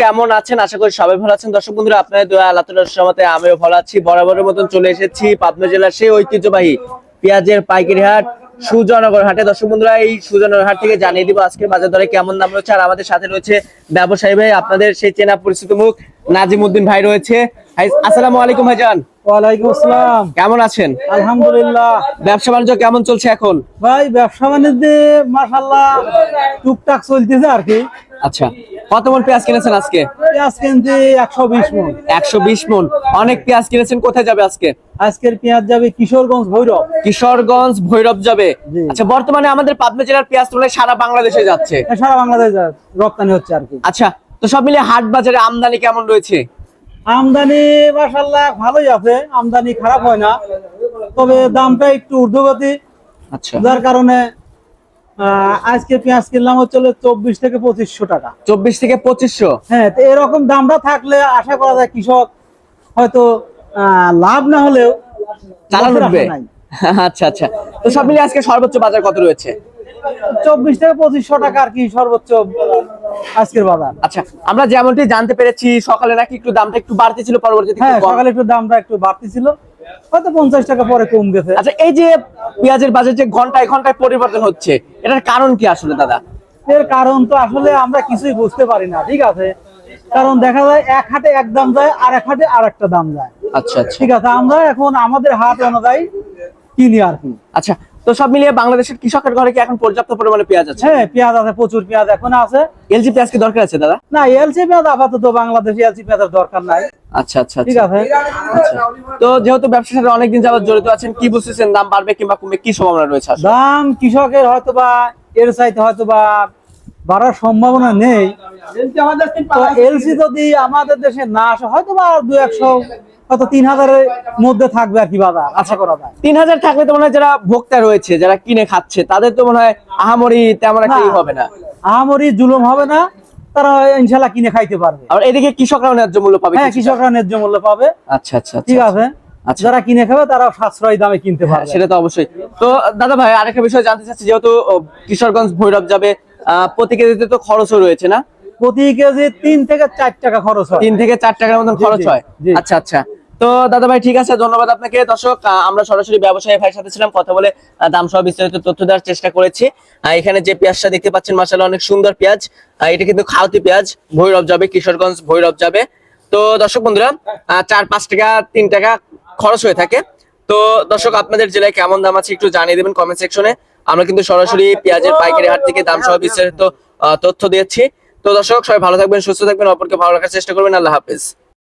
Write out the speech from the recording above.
কেমন আছেন? আশা আমিও মতন চলে এসেছি জেলার সেই ঐতিহ্যবাহী পেঁয়াজের পাইকারি হাট, সুজনগর হাটে। দর্শক বন্ধুরা, এই সুজনগর হাট থেকে জানিয়ে দিব আজকের বাজার দরে কেমন দাম রয়েছে। আর আমাদের সাথে রয়েছে ব্যবসায়ী ভাই, আপনাদের সেই চেনা পরিচিত মুখ নাজিম উদ্দিন ভাই রয়েছে। আসসালামু আলাইকুম ভাইজান। ওয়ালাইকুম আসসালাম। কেমন আছেন? আলহামদুলিল্লাহ। ব্যবসা বাণিজ্য কেমন চলছে এখন? ভাই ব্যবসা বাণিজ্যে মাশাল্লাহ টুকটাক চলতেছে আর কি। আচ্ছা কত মন পেঁয়াজ কিনেছেন আজকে? পেঁয়াজ কিনতে একশো বিশ মন। একশো বিশ মন। অনেক পেঁয়াজ কিনেছেন কোথায় যাবে আজকে? আজকের পেঁয়াজ যাবে কিশোরগঞ্জ ভৈরব। কিশোরগঞ্জ ভৈরব যাবে। আচ্ছা বর্তমানে আমাদের পাবনা জেলার পেঁয়াজ তুলনায় সারা বাংলাদেশে যাচ্ছে। সারা বাংলাদেশ রপ্তানি হচ্ছে আর কি। আচ্ছা তো সব মিলিয়ে হাট বাজারে আমদানি কেমন রয়েছে? আমদানি মাশাল্লাহ ভালোই আছে আমদানি খারাপ হয় না। তবে দামটা একটু ঊর্ধ্বগতি আচ্ছা। যার কারণে আজকে পেঁয়াজ কিনলাম হচ্ছে চব্বিশ থেকে পঁচিশশো টাকা। চব্বিশ থেকে পঁচিশশো? হ্যাঁ তো এরকম দামটা থাকলে আশা করা যায় কৃষক হয়তো আহ, লাভ না হলেও চালান। আচ্ছা আচ্ছা। তো সব মিলিয়ে আজকে সর্বোচ্চ বাজার কত রয়েছে? চব্বিশ থেকে পঁচিশশো টাকা আর কি সর্বোচ্চ আজকের বাজার। আচ্ছা আমরা যেমনটি জানতে পেরেছি সকালে নাকি একটু দামটা একটু বাড়তে ছিল পরবর্তীতে হ্যাঁ সকালে একটু দামটা একটু বাড়তি ছিল। হয়তো পঞ্চাশ টাকা পরে কম গেছে আচ্ছা এই যে পেঁয়াজের বাজার যে ঘন্টায় ঘন্টায় পরিবর্তন হচ্ছে এটার কারণ কি আসলে দাদা? এর কারণ তো আসলে আমরা কিছুই বুঝতে পারি না ঠিক আছে? কারণ দেখা যায় এক হাটে এক দাম যায় আর এক হাটে আর একটা দাম যায়। আচ্ছা আচ্ছা। ঠিক আছে আমরা এখন আমাদের হাট অনুযায়ী কিনি আর কি। আচ্ছা তো সব মিলিয়ে বাংলাদেশের কৃষকের ঘরে কি এখন পর্যাপ্ত পরিমাণে পেঁয়াজ আছে? হ্যাঁ পেঁয়াজ আছে প্রচুর পেঁয়াজ এখন আছে। এলজি পেঁয়াজ কি দরকার আছে দাদা? না এলসি পেঁয়াজ আপাতত বাংলাদেশে এলসি পেঁয়াজের দরকার নাই। আচ্ছা আচ্ছা ঠিক আচ্ছা আছে। আচ্ছা। তো যেহেতু ব্যবসার সাথে অনেকদিন যাবত জড়িত আছেন কি বুঝতেছেন দাম বাড়বে কিংবা কমবে কি সম্ভাবনা রয়েছে দাম কৃষকের হয়তো বা এর চাইতে হয়তো বা বাড়ার সম্ভাবনা নেই। এলসি যদি আমাদের দেশে না আসে হয়তো বা দু একশো হয়তো তিন হাজারের মধ্যে থাকবে আর কি বাজার আশা করা যায়। তিন হাজার থাকলে তো মনে হয় যারা ভোক্তা রয়েছে যারা কিনে খাচ্ছে তাদের তো মনে হয় আহামরি তেমন একটা হবে না। আহামরি জুলুম হবে না তারা ইনশাল্লাহ কিনে খাইতে পারবে। আর এদিকে কৃষকরাও ন্যায্য মূল্য পাবে হ্যাঁ কৃষকরা ন্যায্য মূল্য পাবে। আচ্ছা আচ্ছা আচ্ছা ঠিক আছে। আচ্ছা। যারা কিনে খাবে তারা সাশ্রয়ী দামে কিনতে হ্যাঁ, পারবে। সেটা তো অবশ্যই। তো দাদা ভাই আরেকটা বিষয় জানতে চাচ্ছি যেহেতু কিশোরগঞ্জ ভৈরব যাবে আহ, প্রতি কেজিতে তো খরচও রয়েছে না? প্রতি কেজি তিন থেকে চার টাকা খরচ হয়। তিন থেকে চার টাকার মতন খরচ হয়? আচ্ছা আচ্ছা। তো দাদা ভাই ঠিক আছে ধন্যবাদ আপনাকে। দর্শক আমরা সরাসরি ব্যবসায়ী ভাইয়ের সাথে ছিলাম কথা বলে দাম সহ বিস্তারিত তথ্য দেওয়ার চেষ্টা করেছি। এখানে যে পেঁয়াজটা দেখতে পাচ্ছেন মাসাল অনেক সুন্দর পেঁয়াজ। এটা কিন্তু খাওয়াতি পেঁয়াজ ভৈরব যাবে কিশোরগঞ্জ ভৈরব যাবে। তো দর্শক বন্ধুরা চার পাঁচ টাকা তিন টাকা খরচ হয়ে থাকে। তো দর্শক আপনাদের জেলায় কেমন দাম আছে একটু জানিয়ে দেবেন কমেন্ট সেকশনে। আমরা কিন্তু সরাসরি পেঁয়াজের পাইকারি হাট থেকে দাম সহ বিস্তারিত তথ্য দিয়েছি। তো দর্শক সবাই ভালো থাকবেন সুস্থ থাকবেন অপরকে ভালো রাখার চেষ্টা করবেন। আল্লাহ হাফেজ।